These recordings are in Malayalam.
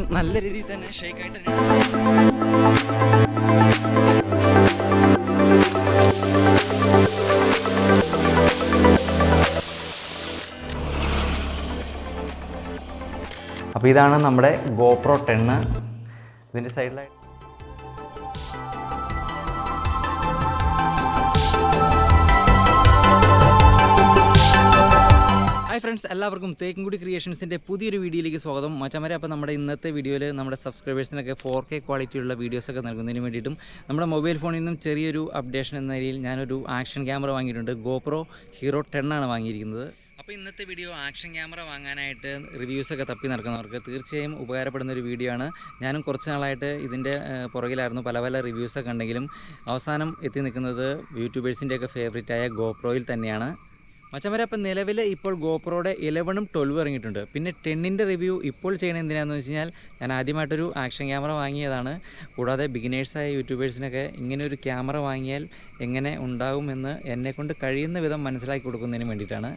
അത്യാവശ്യം നല്ല രീതിയിൽ തന്നെ ഷേക്ക് ആയിട്ട് അപ്പോൾ ഇതാണ് നമ്മുടെ ഗോപ്രോ ടെണ്ണ് ഇതിന്റെ സൈഡിലായി ഹായ് ഫ്രണ്ട്സ് എല്ലാവർക്കും തേക്കുംകുടി ക്രിയേഷൻസിന്റെ പുതിയൊരു വീഡിയോയിലേക്ക് സ്വാഗതം. മച്ചമരെ അപ്പോൾ നമ്മുടെ ഇന്നത്തെ വീഡിയോയിൽ നമ്മുടെ സബ്സ്ക്രൈബേഴ്സിനൊക്കെ ഫോർ കെ ക്വാളിറ്റിയുള്ള വീഡിയോസൊക്കെ നൽകുന്നതിന് വേണ്ടിയിട്ടും നമ്മുടെ മൊബൈൽ ഫോണിൽ നിന്നും ചെറിയൊരു അപ്ഡേഷൻ എന്ന നിലയിൽ ഞാനൊരു ആക്ഷൻ ക്യാമറ വാങ്ങിയിട്ടുണ്ട്. ഗോപ്രോ ഹീറോ ടെൻ ആണ് വാങ്ങിയിരിക്കുന്നത്. അപ്പോൾ ഇന്നത്തെ വീഡിയോ ആക്ഷൻ ക്യാമറ വാങ്ങാനായിട്ട് റിവ്യൂസൊക്കെ തപ്പി നടക്കുന്നവർക്ക് തീർച്ചയായും ഉപകാരപ്പെടുന്ന ഒരു വീഡിയോ ആണ്. ഞാനും കുറച്ച് നാളായിട്ട് ഇതിന്റെ പുറകിലായിരുന്നു പല പല റിവ്യൂസൊക്കെ ഉണ്ടെങ്കിലും അവസാനം എത്തി നിൽക്കുന്നത് യൂട്യൂബേഴ്സിന്റെയൊക്കെ ഫേവറേറ്റായ ഗോപ്രോയിൽ തന്നെയാണ്. മച്ചമര അപ്പം നിലവിൽ ഇപ്പോൾ ഗോപ്രോയുടെ ഇലവനും ട്വൽവ് ഇറങ്ങിയിട്ടുണ്ട്. പിന്നെ ടെന്നിന്റെ റിവ്യൂ ഇപ്പോൾ ചെയ്യണത് എന്തിനാന്ന് വെച്ച് കഴിഞ്ഞാൽ ഞാൻ ആദ്യമായിട്ടൊരു ആക്ഷൻ ക്യാമറ വാങ്ങിയതാണ്. കൂടാതെ ബിഗിനേഴ്സായ യൂട്യൂബേഴ്സിനൊക്കെ ഇങ്ങനെ ഒരു ക്യാമറ വാങ്ങിയാൽ എങ്ങനെ ഉണ്ടാകുമെന്ന് എന്നെക്കൊണ്ട് കഴിയുന്ന വിധം മനസ്സിലാക്കി കൊടുക്കുന്നതിന് വേണ്ടിയിട്ടാണ്.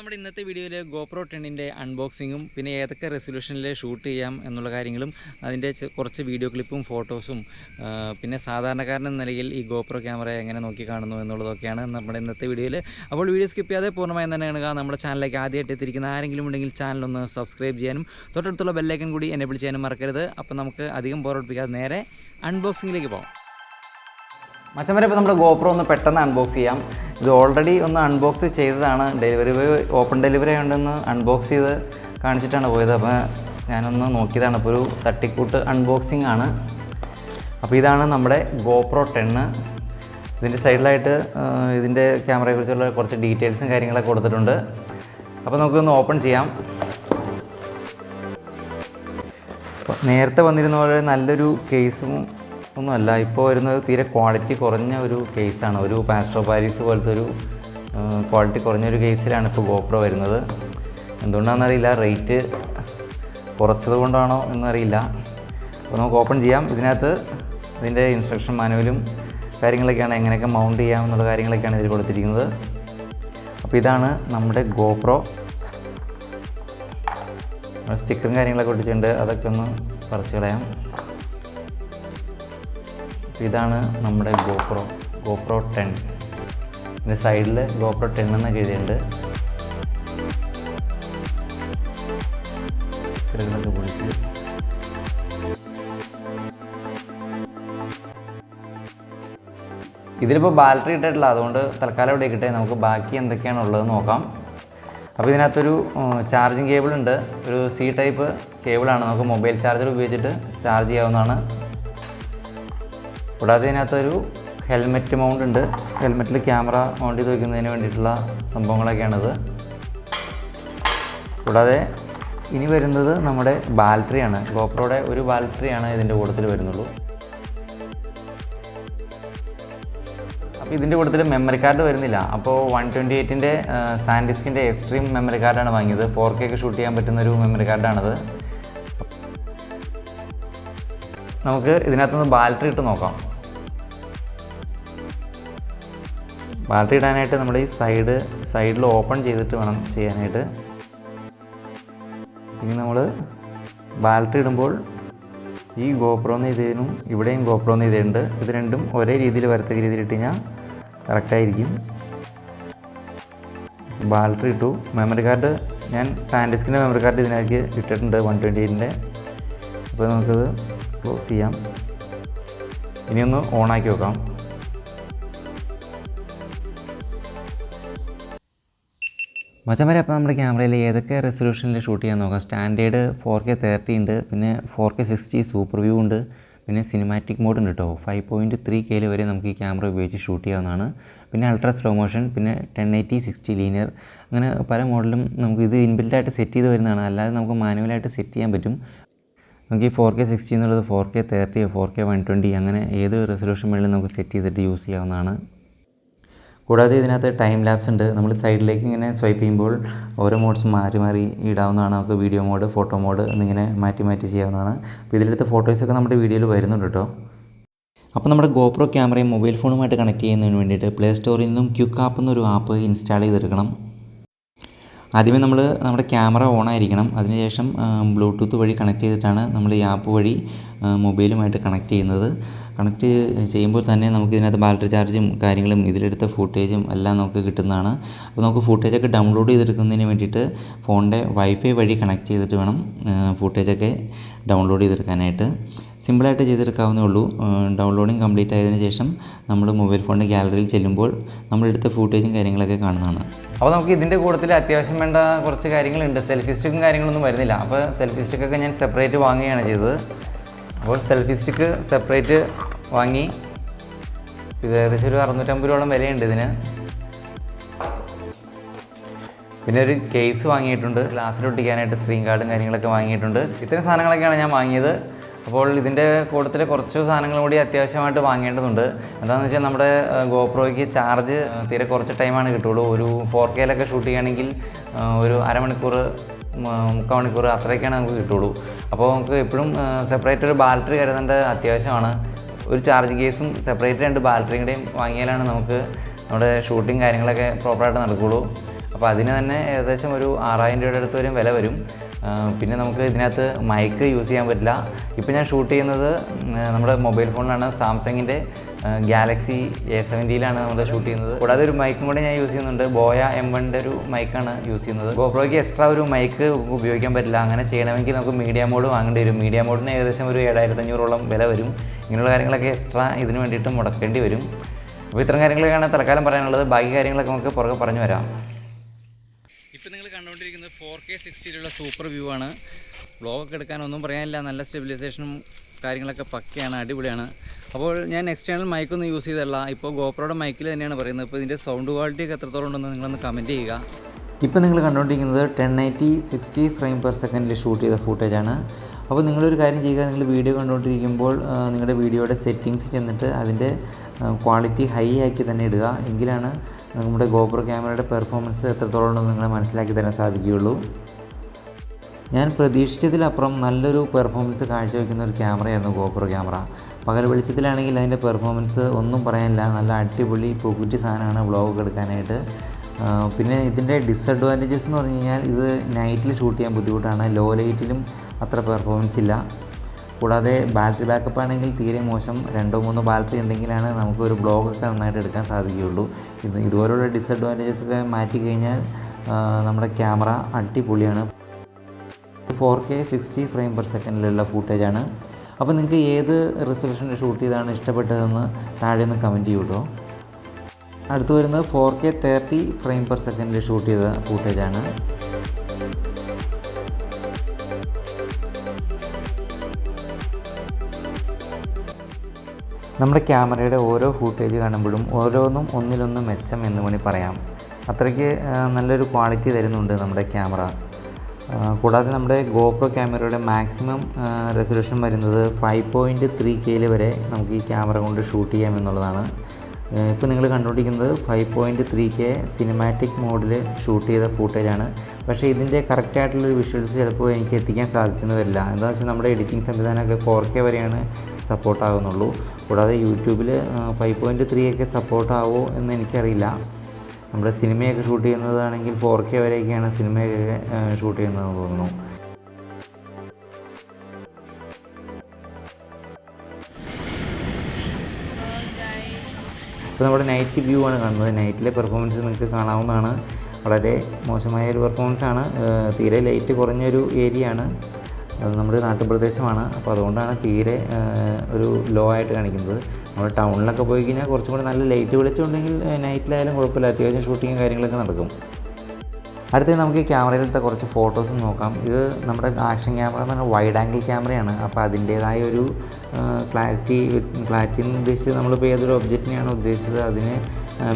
നമ്മുടെ ഇന്നത്തെ വീഡിയോയിൽ ഗോപ്രോ ടെണ്ണിന്റെ അൺബോക്സിങ്ങും പിന്നെ ഏതൊക്കെ റെസൊല്യൂഷനിൽ ഷൂട്ട് ചെയ്യാം എന്നുള്ള കാര്യങ്ങളും അതിന്റെ കുറച്ച് വീഡിയോ ക്ലിപ്പും ഫോട്ടോസും പിന്നെ സാധാരണക്കാരൻ നിലയിൽ ഈ ഗോപ്രോ ക്യാമറ എങ്ങനെ നോക്കി കാണുന്നു എന്നുള്ളതൊക്കെയാണ് നമ്മുടെ ഇന്നത്തെ വീഡിയോയിൽ അപ്പോൾ വീഡിയോ സ്കിപ്പ് ചെയ്യാതെ പൂർണമായും തന്നെ കാണുക. നമ്മുടെ ചാനലിലേക്ക് ആദ്യമായിട്ട് എത്തിയിരിക്കുന്ന ആരെങ്കിലും ഉണ്ടെങ്കിൽ ചാനൽ ഒന്ന് സബ്സ്ക്രൈബ് ചെയ്യാനും തൊട്ടടുത്തുള്ള ബെല്ലൈക്കൻ കൂടി എന്നെ ചെയ്യാനും മറക്കരുത്. അപ്പോൾ നമുക്ക് അധികം ബോറടിപ്പിക്കാതെ നേരെ അൺബോക്സിങ്ങിലേക്ക് പോകാം. മച്ചം വരെ ഇപ്പോൾ നമ്മുടെ ഗോപ്രോ ഒന്ന് പെട്ടെന്ന് അൺബോക്സ് ചെയ്യാം. ഇത് ഓൾറെഡി ഒന്ന് അൺബോക്സ് ചെയ്തതാണ്. ഡെലിവറി ബോയ് ഓപ്പൺ ഡെലിവറി ആയതുകൊണ്ടൊന്ന് അൺബോക്സ് ചെയ്ത് കാണിച്ചിട്ടാണ് പോയത്. അപ്പോൾ ഞാനൊന്ന് നോക്കിയതാണ്. ഇപ്പോൾ ഒരു തട്ടിക്കൂട്ട് അൺബോക്സിംഗ് ആണ്. അപ്പോൾ ഇതാണ് നമ്മുടെ ഗോപ്രോ ടെണ്ണ് ഇതിന്റെ സൈഡിലായിട്ട് ഇതിന്റെ ക്യാമറയെക്കുറിച്ചുള്ള കുറച്ച് ഡീറ്റെയിൽസും കാര്യങ്ങളൊക്കെ കൊടുത്തിട്ടുണ്ട്. അപ്പോൾ നമുക്കൊന്ന് ഓപ്പൺ ചെയ്യാം. നേരത്തെ വന്നിരുന്ന പോലെ നല്ലൊരു കേസും ഒന്നുമല്ല ഇപ്പോൾ വരുന്നത് തീരെ ക്വാളിറ്റി കുറഞ്ഞ ഒരു കേസാണ് ഒരു പാസ്ട്രോ പാരീസ് പോലത്തെ ഒരു ക്വാളിറ്റി കുറഞ്ഞൊരു കേസിലാണ് ഇപ്പോൾ ഗോപ്രോ വരുന്നത്. എന്തുകൊണ്ടാണെന്നറിയില്ല റേറ്റ് കുറച്ചത് കൊണ്ടാണോ എന്നറിയില്ല. അപ്പോൾ നമുക്ക് ഓപ്പൺ ചെയ്യാം. ഇതിനകത്ത് ഇതിന്റെ ഇൻസ്ട്രക്ഷൻ മാനുവലും കാര്യങ്ങളൊക്കെയാണ് എങ്ങനെയൊക്കെ മൗണ്ട് ചെയ്യാം എന്നുള്ള കാര്യങ്ങളൊക്കെയാണ് ഇതിൽ കൊടുത്തിരിക്കുന്നത്. അപ്പോൾ ഇതാണ് നമ്മുടെ ഗോപ്രോ സ്റ്റിക്കറും കാര്യങ്ങളൊക്കെ ഒട്ടിച്ചിട്ടുണ്ട്. അതൊക്കെ ഒന്ന് പറിച്ചു കളയാം ഇതാണ് നമ്മുടെ ഗോപ്രോ ഗോപ്രോ ടെൻ. ഇതിന്റെ സൈഡിൽ ഗോപ്രോ ടെൻ എന്ന കീഴുണ്ട് ഇതിലിപ്പോൾ ബാറ്ററി ഇട്ടിട്ടില്ല അതുകൊണ്ട് തൽക്കാലം ഇവിടെ കിട്ടേ നമുക്ക് ബാക്കി എന്തൊക്കെയാണ് ഉള്ളത് നോക്കാം. അപ്പോൾ ഇതിനകത്തൊരു ചാർജിങ് കേബിൾ ഉണ്ട്. ഒരു സി ടൈപ്പ് കേബിളാണ് നമുക്ക് മൊബൈൽ ചാർജർ ഉപയോഗിച്ചിട്ട് ചാർജ് ചെയ്യാവുന്നതാണ്. കൂടാതെ ഇതിനകത്തൊരു ഹെൽമെറ്റ് മൗണ്ട് ഉണ്ട്. ഹെൽമെറ്റിൽ ക്യാമറ മൗണ്ട് ചെയ്ത് വയ്ക്കുന്നതിന് വേണ്ടിയിട്ടുള്ള സംഭവങ്ങളൊക്കെയാണിത്. കൂടാതെ ഇനി വരുന്നത് നമ്മുടെ ബാറ്ററിയാണ് ഗോപ്രോയുടെ ഒരു ബാറ്ററിയാണ് ഇതിന്റെ കൂട്ടത്തിൽ വരുന്നുള്ളൂ. അപ്പോൾ ഇതിന്റെ കൂട്ടത്തിൽ മെമ്മറി കാർഡ് വരുന്നില്ല. അപ്പോൾ വൺ ട്വന്റി എയ്റ്റിന്റെ സാൻഡിസ്കിന്റെ എക്സ്ട്രീം മെമ്മറി കാർഡാണ് വാങ്ങിയത്. ഫോർ കെ ഒക്കെ ഷൂട്ട് ചെയ്യാൻ പറ്റുന്ന ഒരു മെമ്മറി കാർഡാണത് നമുക്ക് ഇതിനകത്തുനിന്ന് ബാറ്ററി ഇട്ട് നോക്കാം. ബാറ്ററി ഇടാനായിട്ട് നമ്മൾ ഈ സൈഡ് സൈഡിൽ ഓപ്പൺ ചെയ്തിട്ട് വേണം ചെയ്യാനായിട്ട്. ഇനി നമ്മൾ ബാലറ്റ് ഇടുമ്പോൾ ഈ ഗോപ്രോന്ന് ചെയ്തതിനും ഇവിടെയും ഗോപ്രോന്ന് ചെയ്തിട്ടുണ്ട് ഇത് രണ്ടും ഒരേ രീതിയിൽ വരത്തക്ക രീതിയിൽ ഇട്ട് കഴിഞ്ഞാൽ കറക്റ്റായിരിക്കും ബാറ്ററി ഇട്ടു. മെമ്മറി കാർഡ് ഞാൻ സാൻഡിസ്കിന്റെ മെമ്മറി കാർഡ് ഇതിനകത്ത് ഇട്ടിട്ടുണ്ട് വൺ ട്വന്റി എയ്റ്റിന്റെ അപ്പോൾ നമുക്കത് ക്ലോസ് ചെയ്യാം. ഇനിയൊന്ന് ഓണാക്കി വെക്കാം മച്ചന്മാരെ അപ്പോൾ നമ്മുടെ ക്യാമറയിൽ ഏതൊക്കെ റെസൊല്യൂഷനിൽ ഷൂട്ട് ചെയ്യാൻ നോക്കാം? സ്റ്റാൻഡേർഡ് ഫോർ കെ തേർട്ടി ഉണ്ട് പിന്നെ four K sixty super view ഉണ്ട് പിന്നെ സിനിമാറ്റിക് മോഡ് ഉണ്ട് കേട്ടോ ഫൈവ് പോയിന്റ് ത്രീ കെയിൽ വരെ നമുക്ക് ഈ ക്യാമറ ഉപയോഗിച്ച് ഷൂട്ട് ചെയ്യാവുന്നതാണ്. പിന്നെ അൾട്രാ സ്ലോ മോഷൻ പിന്നെ ടെൻ എയ്റ്റി സിക്സ്റ്റി ലീനിയർ അങ്ങനെ പല മോഡലും നമുക്ക് ഇത് ഇൻബിൽഡായിട്ട് സെറ്റ് ചെയ്ത് വരുന്നതാണ്. അല്ലാതെ നമുക്ക് മാനുവലായിട്ട് സെറ്റ് ചെയ്യാൻ പറ്റും. നമുക്ക് ഈ ഫോർ കെ സിക്സ്റ്റി എന്നുള്ളത് four K thirty four K one twenty അങ്ങനെ ഏത് റെസൊല്യൂഷൻ വേണമെങ്കിലും നമുക്ക് സെറ്റ് ചെയ്തിട്ട് യൂസ് ചെയ്യാവുന്നതാണ്. കൂടാതെ ഇതിനകത്ത് ടൈം ലാപ്സ് ഉണ്ട്. നമ്മൾ സൈഡിലേക്ക് ഇങ്ങനെ സ്വൈപ്പ് ചെയ്യുമ്പോൾ ഓരോ മോഡ്സ് മാറി മാറി ഇടാവുന്നതാണ്. നമുക്ക് വീഡിയോ മോഡ് ഫോട്ടോ മോഡ് എന്നിങ്ങനെ മാറ്റി മാറ്റി ചെയ്യാവുന്നതാണ്. അപ്പോൾ ഇതിലെടുത്ത ഫോട്ടോസൊക്കെ നമ്മുടെ വീഡിയോയിൽ വരുന്നുണ്ട് കേട്ടോ അപ്പോൾ നമ്മുടെ ഗോപ്രോ ക്യാമറയും മൊബൈൽ ഫോണുമായിട്ട് കണക്ട് ചെയ്യുന്നതിന് വേണ്ടിയിട്ട് പ്ലേ സ്റ്റോറിൽ നിന്നും ക്യുക്ക് ആപ്പ് എന്നൊരു ആപ്പ് ഇൻസ്റ്റാൾ ചെയ്തെടുക്കണം. ആദ്യമേ നമ്മൾ നമ്മുടെ ക്യാമറ ഓൺ ആയിരിക്കണം. അതിനുശേഷം ബ്ലൂടൂത്ത് വഴി കണക്ട് ചെയ്തിട്ടാണ് നമ്മൾ ഈ ആപ്പ് വഴി മൊബൈലുമായിട്ട് കണക്ട് ചെയ്യുന്നത്. കണക്ട് ചെയ്യുമ്പോൾ തന്നെ നമുക്ക് ഇതിനകത്ത് ബാറ്ററി ചാർജും കാര്യങ്ങളും ഇതിലെടുത്ത ഫുട്ടേജും എല്ലാം നമുക്ക് കിട്ടുന്നതാണ്. അപ്പോൾ നമുക്ക് ഫുട്ടേജൊക്കെ ഡൗൺലോഡ് ചെയ്തെടുക്കുന്നതിന് വേണ്ടിയിട്ട് ഫോണിന്റെ വൈഫൈ വഴി കണക്ട് ചെയ്തിട്ട് വേണം ഫുട്ടേജൊക്കെ ഡൗൺലോഡ് ചെയ്തെടുക്കാനായിട്ട്. സിമ്പിളായിട്ട് ചെയ്തെടുക്കാവുന്നേ ഉള്ളൂ. ഡൗൺലോഡിങ് കംപ്ലീറ്റ് ആയതിനു ശേഷം നമ്മൾ മൊബൈൽ ഫോണിന്റെ ഗാലറിയിൽ ചെല്ലുമ്പോൾ നമ്മളെടുത്ത ഫുട്ടേജും കാര്യങ്ങളൊക്കെ കാണുന്നതാണ്. അപ്പോൾ നമുക്ക് ഇതിന്റെ കൂട്ടത്തിൽ അത്യാവശ്യം വേണ്ട കുറച്ച് കാര്യങ്ങളുണ്ട്. സെൽഫി സ്റ്റിക്കും കാര്യങ്ങളൊന്നും വരുന്നില്ല. അപ്പോൾ സെൽഫി സ്റ്റിക്കൊക്കെ ഞാൻ സെപ്പറേറ്റ് വാങ്ങുകയാണ് ചെയ്തത്. അപ്പോൾ സെൽഫി സ്റ്റിക്ക് സെപ്പറേറ്റ് വാങ്ങി. ഇത് ഏകദേശം ഒരു അറുന്നൂറ്റമ്പത് രൂപയോളം വിലയുണ്ട് ഇതിന്. പിന്നെ ഒരു കേസ് വാങ്ങിയിട്ടുണ്ട്. ഗ്ലാസ്സിൽ ഒട്ടിക്കാനായിട്ട് സ്ക്രീൻ കാർഡും കാര്യങ്ങളൊക്കെ വാങ്ങിയിട്ടുണ്ട്. ഇത്തരം സാധനങ്ങളൊക്കെയാണ് ഞാൻ വാങ്ങിയത്. അപ്പോൾ ഇതിന്റെ കൂട്ടത്തിൽ കുറച്ച് സാധനങ്ങൾ കൂടി അത്യാവശ്യമായിട്ട് വാങ്ങേണ്ടതുണ്ട്. എന്താണെന്ന് വെച്ചാൽ നമ്മുടെ ഗോപ്രോയ്ക്ക് ചാർജ് തീരെ കുറച്ച് ടൈമാണ് കിട്ടുള്ളൂ ഒരു ഫോർ കെയിലൊക്കെ ഷൂട്ട് ചെയ്യുകയാണെങ്കിൽ ഒരു അരമണിക്കൂർ മുക്കാൽ മണിക്കൂർ അത്രയൊക്കെയാണ് നമുക്ക് കിട്ടുള്ളൂ. അപ്പോൾ നമുക്ക് എപ്പോഴും സെപ്പറേറ്റ് ഒരു ബാറ്ററി കരുതേണ്ട അത്യാവശ്യമാണ്. ഒരു ചാർജ് കേസും സെപ്പറേറ്റ് രണ്ട് ബാറ്ററിയും കൂടെയും വാങ്ങിയാലാണ് നമുക്ക് നമ്മുടെ ഷൂട്ടിങ് കാര്യങ്ങളൊക്കെ പ്രോപ്പറായിട്ട് നടക്കുകയുള്ളൂ. അപ്പോൾ അതിന് തന്നെ ഏകദേശം ഒരു ആറായിരം രൂപയുടെ അടുത്ത് വരും വില വരും. പിന്നെ നമുക്ക് ഇതിനകത്ത് മൈക്ക് യൂസ് ചെയ്യാൻ പറ്റില്ല. ഇപ്പോൾ ഞാൻ ഷൂട്ട് ചെയ്യുന്നത് നമ്മുടെ മൊബൈൽ ഫോണിലാണ് സാംസങ്ങിന്റെ ഗാലക്സി എ സെവന്റിയിലാണ് നമ്മൾ ഷൂട്ട് ചെയ്യുന്നത്. കൂടാതെ ഒരു മൈക്കും കൂടെ ഞാൻ യൂസ് ചെയ്യുന്നുണ്ട്. ബോയ എം വണ്ണിന്റെ ഒരു മൈക്കാണ് യൂസ് ചെയ്യുന്നത്. ഗോപ്രോയ്ക്ക് എക്സ്ട്രാ ഒരു മൈക്ക് ഉപയോഗിക്കാൻ പറ്റില്ല. അങ്ങനെ ചെയ്യണമെങ്കിൽ നമുക്ക് മീഡിയ മോഡ് വാങ്ങേണ്ടി വരും. മീഡിയ മോഡിന് ഏകദേശം ഒരു ഏഴായിരത്തഞ്ഞൂറോളം വില വരും. ഇങ്ങനെയുള്ള കാര്യങ്ങളൊക്കെ എക്സ്ട്രാ ഇതിന് വേണ്ടിയിട്ട് മുടക്കേണ്ടി വരും. അപ്പോൾ ഇത്തരം കാര്യങ്ങളൊക്കെയാണ് തൽക്കാലം പറയാനുള്ളത്. ബാക്കി കാര്യങ്ങളൊക്കെ നമുക്ക് പുറകെ പറഞ്ഞു വരാം ഇപ്പം നിങ്ങൾ കണ്ടുകൊണ്ടിരിക്കുന്നത് ഫോർ കെ സിക്സ്റ്റിയിലുള്ള സൂപ്പർ വ്യൂ ആണ്. ബ്ലോഗ് എടുക്കാൻ ഒന്നും പറയാനില്ല. നല്ല സ്റ്റെബിലൈസേഷനും കാര്യങ്ങളൊക്കെ പക്കയാണ് അടിപൊളിയാണ്. അപ്പോൾ ഞാൻ എക്സ്റ്റേണൽ മൈക്കൊന്നും യൂസ് ചെയ്തല്ല ഇപ്പോൾ ഗോപ്രോയുടെ മൈക്കിൽ തന്നെയാണ് പറയുന്നത്. ഇപ്പോൾ ഇതിന്റെ സൗണ്ട് ക്വാളിറ്റി ഒക്കെ എത്രത്തോളം ഉണ്ടെന്ന് നിങ്ങളൊന്ന് കമന്റ് ചെയ്യുക. ഇപ്പോൾ നിങ്ങൾ കണ്ടുകൊണ്ടിരിക്കുന്നത് ten eighty sixty frame per സെക്കൻഡിൽ ഷൂട്ട് ചെയ്ത ഫുട്ടേജാണ് അപ്പോൾ നിങ്ങളൊരു കാര്യം ചെയ്യുക. നിങ്ങൾ വീഡിയോ കണ്ടുകൊണ്ടിരിക്കുമ്പോൾ നിങ്ങളുടെ വീഡിയോയുടെ സെറ്റിങ്സ് ചെന്നിട്ട് അതിന്റെ ക്വാളിറ്റി ഹൈ ആക്കി തന്നെ ഇടുക. എങ്കിലാണ് നമ്മുടെ ഗോപ്രോ ക്യാമറയുടെ പെർഫോമൻസ് എത്രത്തോളം ഉണ്ടെന്ന് മനസ്സിലാക്കി തരാൻ സാധിക്കുകയുള്ളൂ. ഞാൻ പ്രതീക്ഷിച്ചതിലപ്പുറം നല്ലൊരു പെർഫോമൻസ് കാഴ്ചവെക്കുന്ന ഒരു ക്യാമറയായിരുന്നു ഗോപ്രോ ക്യാമറ. പകൽ വെളിച്ചത്തിലാണെങ്കിൽ അതിന്റെ പെർഫോമൻസ് ഒന്നും പറയാനില്ല. നല്ല അടിപൊളി പൊക്കുറ്റി സാധനമാണ് വ്ളോഗ് എടുക്കാനായിട്ട്. പിന്നെ ഇതിന്റെ ഡിസഡ്വാന്റേജസ് എന്ന് പറഞ്ഞു കഴിഞ്ഞാൽ ഇത് നൈറ്റിൽ ഷൂട്ട് ചെയ്യാൻ ബുദ്ധിമുട്ടാണ്. ലോ ലൈറ്റിലും അത്ര പെർഫോമൻസ് ഇല്ല. കൂടാതെ ബാറ്ററി ബാക്കപ്പ് ആണെങ്കിൽ തീരെ മോശം രണ്ടോ മൂന്നോ ബാറ്ററി ഉണ്ടെങ്കിലാണ് നമുക്ക് ഒരു ബ്ലോഗൊക്കെ നന്നായിട്ട് എടുക്കാൻ സാധിക്കുകയുള്ളൂ. ഇത് ഇതുപോലുള്ള ഡിസഡ്വാന്റേജസ് ഒക്കെ മാറ്റി കഴിഞ്ഞാൽ നമ്മുടെ ക്യാമറ അടിപൊളിയാണ്. Four K sixty frame per സെക്കൻഡിലുള്ള footage ആണ്. അപ്പോൾ നിങ്ങൾക്ക് ഏത് റെസൊല്യൂഷനിൽ ഷൂട്ട് ചെയ്താണ് ഇഷ്ടപ്പെട്ടതെന്ന് താഴെ ഒന്ന് കമന്റ് ചെയ്യൂട്ടോ അടുത്ത് വരുന്നത് four K thirty frame per സെക്കൻഡിൽ ഷൂട്ട് ചെയ്ത ഫൂട്ടേജാണ് നമ്മുടെ ക്യാമറയുടെ ഓരോ ഫൂട്ടേജ് കാണുമ്പോഴും ഓരോന്നും ഒന്നിലൊന്ന് മെച്ചം എന്ന് വേണമെങ്കിൽ പറയാം. അത്രയ്ക്ക് നല്ലൊരു ക്വാളിറ്റി തരുന്നുണ്ട് നമ്മുടെ ക്യാമറ. കൂടാതെ നമ്മുടെ ഗോപ്രോ ക്യാമറയുടെ മാക്സിമം റെസൊല്യൂഷൻ വരുന്നത് ഫൈവ് പോയിന്റ് ത്രീ കെയിൽ വരെ നമുക്ക് ഈ ക്യാമറ കൊണ്ട് ഷൂട്ട് ചെയ്യാം എന്നുള്ളതാണ്. ഇപ്പോൾ നിങ്ങൾ കണ്ടുകൊണ്ടിരിക്കുന്നത് five point three K cinematic മോഡിൽ ഷൂട്ട് ചെയ്ത ഫൂട്ടേജാണ് പക്ഷേ ഇതിന്റെ കറക്റ്റായിട്ടുള്ളൊരു വിഷ്വൽസ് ചിലപ്പോൾ എനിക്ക് എത്തിക്കാൻ സാധിച്ചെന്ന് വരില്ല. എന്താണെന്ന് വെച്ചാൽ നമ്മുടെ എഡിറ്റിംഗ് സംവിധാനമൊക്കെ ഫോർ കെ വരെയാണ് സപ്പോർട്ട് ആകുന്നുള്ളൂ. കൂടാതെ യൂട്യൂബിൽ ഫൈവ് പോയിന്റ് ത്രീ ഒക്കെ സപ്പോർട്ട് ആവുമോ എന്ന് എനിക്കറിയില്ല. നമ്മുടെ സിനിമയൊക്കെ ഷൂട്ട് ചെയ്യുന്നതാണെങ്കിൽ ഫോർ കെ വരെയൊക്കെയാണ് സിനിമയൊക്കെ ഷൂട്ട് ചെയ്യുന്നതെന്ന് തോന്നുന്നു. ഇപ്പോൾ നമ്മുടെ നൈറ്റ് വ്യൂ ആണ് കാണുന്നത്. നൈറ്റിലെ പെർഫോമൻസ് നിങ്ങൾക്ക് കാണാവുന്നതാണ്. വളരെ മോശമായ ഒരു പെർഫോമൻസ് ആണ്. തീരെ ലൈറ്റ് കുറഞ്ഞൊരു ഏരിയ ആണ്. അത് നമ്മുടെ നാട്ടുപ്രദേശമാണ്. അപ്പോൾ അതുകൊണ്ടാണ് തീരെ ഒരു ലോ ആയിട്ട് കാണിക്കുന്നത്. നമ്മൾ ടൗണിലൊക്കെ പോയി കഴിഞ്ഞാൽ കുറച്ചും കൂടി നല്ല ലൈറ്റ് വെളിച്ചമുണ്ടെങ്കിൽ നൈറ്റിലായാലും കുഴപ്പമില്ല. അത്യാവശ്യം ഷൂട്ടിങ്ങും കാര്യങ്ങളൊക്കെ നടക്കും. അടുത്തത് നമുക്ക് ഈ ക്യാമറയിലത്തെ കുറച്ച് ഫോട്ടോസ് നോക്കാം. ഇത് നമ്മുടെ ആക്ഷൻ ക്യാമറ എന്ന് പറഞ്ഞാൽ വൈഡ് ആംഗിൾ ക്യാമറയാണ് അപ്പോൾ അതിന്റേതായ ഒരു ക്ലാരിറ്റി ക്ലാരിറ്റി എന്ന് ഉദ്ദേശിച്ചത് നമ്മളിപ്പോൾ ഏതൊരു ഒബ്ജക്റ്റിനെയാണ് ഉദ്ദേശിച്ചത്? അതിന്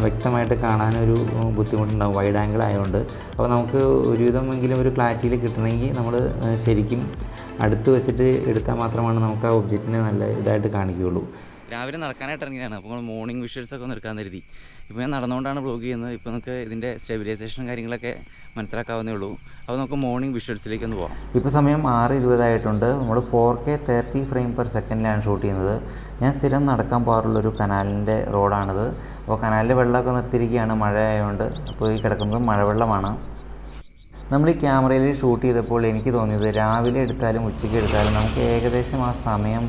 വ്യക്തമായിട്ട് കാണാനൊരു ബുദ്ധിമുട്ടുണ്ടാകും വൈഡ് ആംഗിൾ ആയതുകൊണ്ട് അപ്പോൾ നമുക്ക് ഒരുവിധമെങ്കിലും ഒരു ക്ലാരിറ്റിയിൽ കിട്ടണമെങ്കിൽ നമ്മൾ ശരിക്കും അടുത്ത് വെച്ചിട്ട് എടുത്താൽ മാത്രമാണ് നമുക്ക് ആ ഒബ്ജക്റ്റിനെ നല്ല ഇതായിട്ട് കാണിക്കുകയുള്ളൂ. രാവിലെ നടക്കാനായിട്ട് ഇറങ്ങിയതാണ്. അപ്പോൾ മോർണിംഗ് വിഷ്വൽസ് ഒക്കെ ഒന്ന് എടുക്കാൻ കരുതി. ഇപ്പോൾ ഞാൻ നടന്നുകൊണ്ടാണ് ബ്ലോഗ് ചെയ്യുന്നത്. ഇപ്പോൾ നമുക്ക് ഇതിന്റെ സ്റ്റെബിലൈസേഷനും കാര്യങ്ങളൊക്കെ മനസ്സിലാക്കാവുന്നേ ഉള്ളൂ. അപ്പോൾ നമുക്ക് മോർണിംഗ് വിഷ്വൽസിലേക്ക് ഒന്ന് പോകാം ഇപ്പോൾ സമയം ആറ് ഇരുപതായിട്ടുണ്ട്. നമ്മൾ four K thirty frame per സെക്കൻഡിലാണ് shoot ചെയ്യുന്നത്. ഞാൻ സ്ഥിരം നടക്കാൻ പോകാറുള്ളൊരു കനാലിന്റെ റോഡാണിത്. അപ്പോൾ കനാലിൽ വെള്ളമൊക്കെ നിർത്തിയിരിക്കുകയാണ്. മഴ ആയതുകൊണ്ട് അപ്പോൾ ഈ കിടക്കുന്നത് മഴവെള്ളമാണ്. നമ്മൾ ഈ ക്യാമറയിൽ ഷൂട്ട് ചെയ്തപ്പോൾ എനിക്ക് തോന്നിയത് രാവിലെ എടുത്താലും ഉച്ചയ്ക്ക് എടുത്താലും നമുക്ക് ഏകദേശം ആ സമയം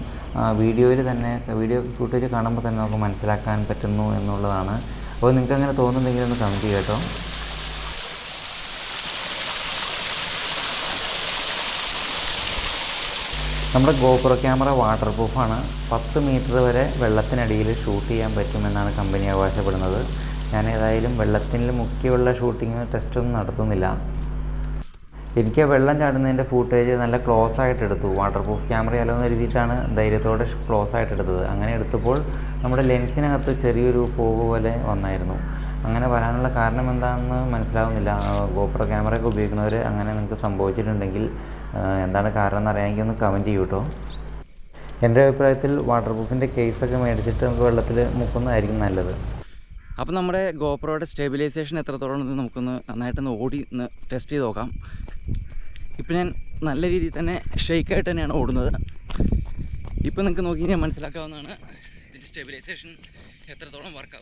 വീഡിയോയിൽ തന്നെ വീഡിയോ ഫുട്ടേജ് കാണുമ്പോൾ തന്നെ നമുക്ക് മനസ്സിലാക്കാൻ പറ്റുന്നു എന്നുള്ളതാണ്. അപ്പോൾ നിങ്ങൾക്ക് അങ്ങനെ തോന്നുന്നുണ്ടെങ്കിൽ ഒന്ന് കമന്റ് ചെയ്യാം കേട്ടോ. നമ്മുടെ ഗോപ്രോ ക്യാമറ വാട്ടർ പ്രൂഫാണ് പത്ത് മീറ്റർ വരെ വെള്ളത്തിനടിയിൽ ഷൂട്ട് ചെയ്യാൻ പറ്റുമെന്നാണ് കമ്പനി അവകാശപ്പെടുന്നത്. ഞാൻ ഏതായാലും വെള്ളത്തിൽ മുക്കിയുള്ള ഷൂട്ടിങ് ടെസ്റ്റൊന്നും നടത്തുന്നില്ല. എനിക്ക് വെള്ളം ചാടുന്നതിന്റെ ഫൂട്ടേജ് നല്ല ക്ലോസ് ആയിട്ട് എടുത്തു. വാട്ടർ പ്രൂഫ് ക്യാമറയല്ലോ എന്ന് എഴുതിയിട്ടാണ് ധൈര്യത്തോടെ ക്ലോസ് ആയിട്ട് എടുത്തത്. അങ്ങനെ എടുത്തപ്പോൾ നമ്മുടെ ലെൻസിനകത്ത് ചെറിയൊരു ഫോഗ് പോലെ വന്നായിരുന്നു. അങ്ങനെ വരാനുള്ള കാരണം എന്താണെന്ന് മനസ്സിലാവുന്നില്ല. ഗോപ്രോ ക്യാമറയൊക്കെ ഉപയോഗിക്കുന്നവർ അങ്ങനെ നിങ്ങൾക്ക് സംഭവിച്ചിട്ടുണ്ടെങ്കിൽ എന്താണ് കാരണം എന്ന് അറിയാമെങ്കിൽ ഒന്ന് കമന്റ് ചെയ്യൂ കേട്ടോ എന്റെ അഭിപ്രായത്തിൽ വാട്ടർ പ്രൂഫിന്റെ കേസൊക്കെ മേടിച്ചിട്ട് നമുക്ക് വെള്ളത്തിൽ മുക്കുന്നതായിരിക്കും നല്ലത്. അപ്പോൾ നമ്മുടെ ഗോപ്രോയുടെ സ്റ്റെബിലൈസേഷൻ എത്രത്തോളം നമുക്കൊന്ന് നന്നായിട്ടൊന്ന് ഓടി ഒന്ന് ടെസ്റ്റ് ചെയ്ത് നോക്കാം. ഇപ്പം ഞാൻ നല്ല രീതിയിൽ തന്നെ ഷെയ്ക്കായിട്ട് തന്നെയാണ് ഓടുന്നത്. ഇപ്പം നിങ്ങൾക്ക് നോക്കി ഞാൻ മനസ്സിലാക്കാവുന്നതാണ് ഇതിന്റെ സ്റ്റെബിലൈസേഷൻ എത്രത്തോളം വർക്ക്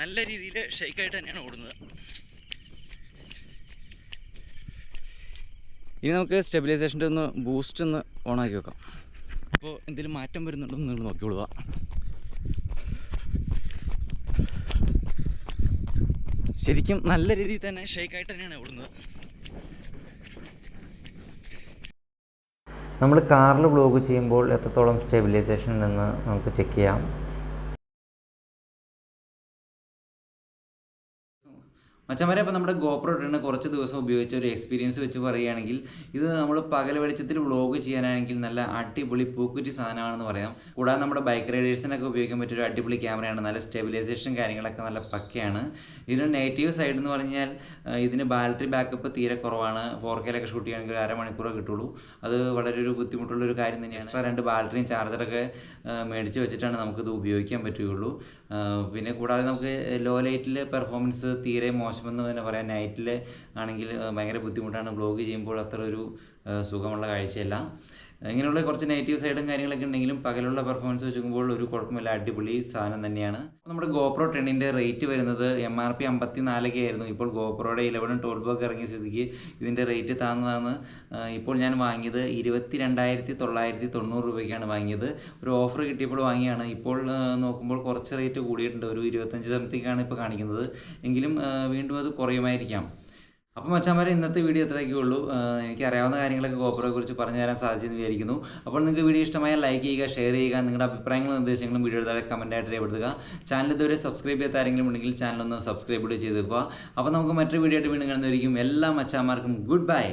നല്ല രീതിയിൽ ഷെയ്ക്കായിട്ട് തന്നെയാണ് ഓടുന്നത്. ഇനി നമുക്ക് സ്റ്റെബിലൈസേഷന്റെ ഒന്ന് ബൂസ്റ്റ് ഒന്ന് ഓണാക്കി വെക്കാം. അപ്പോൾ എന്തെങ്കിലും മാറ്റം വരുന്നുണ്ടോ എന്ന് നിങ്ങൾ നോക്കിക്കൊള്ളുക ശരിക്കും നല്ല രീതിയിൽ തന്നെ ഷെയ്ക്കായിട്ട് തന്നെയാണ് ഓടുന്നത്. നമ്മൾ കാറിൽ ബ്ലോഗ് ചെയ്യുമ്പോൾ എത്രത്തോളം സ്റ്റെബിലൈസേഷൻ ഉണ്ടെന്ന് നമുക്ക് ചെക്ക് ചെയ്യാം. മച്ചന്മാരെ അപ്പോൾ നമ്മുടെ ഗോപ്രോ ഇടുന്ന കുറച്ച് ദിവസം ഉപയോഗിച്ച ഒരു എക്സ്പീരിയൻസ് വെച്ച് പറയുകയാണെങ്കിൽ ഇത് നമ്മൾ പകൽ വെളിച്ചത്തിൽ വ്ളോഗ് ചെയ്യാനാണെങ്കിൽ നല്ല അടിപൊളി പൂക്കുറ്റി സാധനമാണെന്ന് പറയാം. കൂടാതെ നമ്മുടെ ബൈക്ക് റൈഡേഴ്സിനൊക്കെ ഉപയോഗിക്കാൻ പറ്റിയ ഒരു അടിപൊളി ക്യാമറയാണ് നല്ല സ്റ്റെബിലൈസേഷൻ കാര്യങ്ങളൊക്കെ നല്ല പക്കയാണ്. ഇതിന് നെഗറ്റീവ് സൈഡ് എന്ന് പറഞ്ഞാൽ ഇതിന് ബാറ്ററി ബാക്കപ്പ് തീരെ കുറവാണ്. ഫോർ കെയിലൊക്കെ ഷൂട്ട് ചെയ്യുകയാണെങ്കിൽ അരമണിക്കൂറേ കിട്ടുള്ളൂ. അത് വളരെ ഒരു ബുദ്ധിമുട്ടുള്ള ഒരു കാര്യം തന്നെയാണ്. എക്സ്ട്രാ രണ്ട് ബാറ്ററിയും ചാർജറൊക്കെ മേടിച്ച് വെച്ചിട്ടാണ് നമുക്കിത് ഉപയോഗിക്കാൻ പറ്റുകയുള്ളൂ. പിന്നെ കൂടാതെ നമുക്ക് ലോ ലൈറ്റിൽ പെർഫോമൻസ് തീരെ മോശമെന്ന് തന്നെ പറയാം നൈറ്റിൽ ആണെങ്കിൽ ഭയങ്കര ബുദ്ധിമുട്ടാണ്. ബ്ലോഗ് ചെയ്യുമ്പോൾ അത്ര ഒരു സുഖമുള്ള കാഴ്ചയല്ല. ഇങ്ങനെയുള്ള കുറച്ച് നെഗറ്റീവ് സൈഡും കാര്യങ്ങളൊക്കെ ഉണ്ടെങ്കിലും പകലുള്ള പെർഫോമൻസ് വെച്ച് നോക്കുമ്പോൾ ഒരു കുഴപ്പമില്ല അടിപൊളി സാധനം തന്നെയാണ്. നമ്മുടെ ഗോപ്രോ ടെന്നിന്റെ റേറ്റ് വരുന്നത് എം ആർ പി അമ്പത്തി നാലൊക്കെ ആയിരുന്നു. ഇപ്പോൾ ഗോപ്രോയുടെ ഇലവനും ട്വൽവ് ഒക്കെ ഇറങ്ങിയ സ്ഥിതിക്ക് ഇതിന്റെ റേറ്റ് താന്നതാണ് ഇപ്പോൾ ഞാൻ വാങ്ങിയത് ഇരുപത്തി രണ്ടായിരത്തി തൊള്ളായിരത്തി തൊണ്ണൂറ് രൂപയ്ക്കാണ് വാങ്ങിയത്. ഒരു ഓഫർ കിട്ടിയപ്പോൾ വാങ്ങിയാണ്. ഇപ്പോൾ നോക്കുമ്പോൾ കുറച്ച് റേറ്റ് കൂടിയിട്ടുണ്ട്. ഒരു ഇരുപത്തഞ്ച് സംതിങ്ങാണ് ഇപ്പോൾ കാണിക്കുന്നത്. എങ്കിലും വീണ്ടും അത് കുറയുമായിരിക്കാം. അപ്പം മച്ചാമാരെ ഇന്നത്തെ വീഡിയോ ഇത്രയൊക്കെ ഉള്ളൂ. എനിക്ക് അറിയാവുന്ന കാര്യങ്ങളൊക്കെ ഗോപുരയെ കുറിച്ച് പറഞ്ഞു തരാൻ സാധിച്ചെന്ന് വിചാരിക്കുന്നു. അപ്പോൾ നിങ്ങൾക്ക് വീഡിയോ ഇഷ്ടമായ ലൈക്ക് ചെയ്യുക ഷെയർ ചെയ്യുക നിങ്ങളുടെ അഭിപ്രായങ്ങളും നിർദ്ദേശങ്ങളും വീഡിയോ താഴെ കമന്റായിട്ട് രേഖപ്പെടുത്തുക. ചാനൽ ഇതുവരെ സബ്സ്ക്രൈബ് ചെയ്യാത്ത ആരെങ്കിലും ഉണ്ടെങ്കിൽ ചാനൽ ഒന്ന് സബ്സ്ക്രൈബ് ചെയ്ത് വെക്കുക അപ്പോൾ നമുക്ക് മറ്റൊരു വീഡിയോ ആയിട്ട് വീണ്ടും കാണുന്നതായിരിക്കും. എല്ലാ മച്ചാമാർക്കും ഗുഡ് ബൈ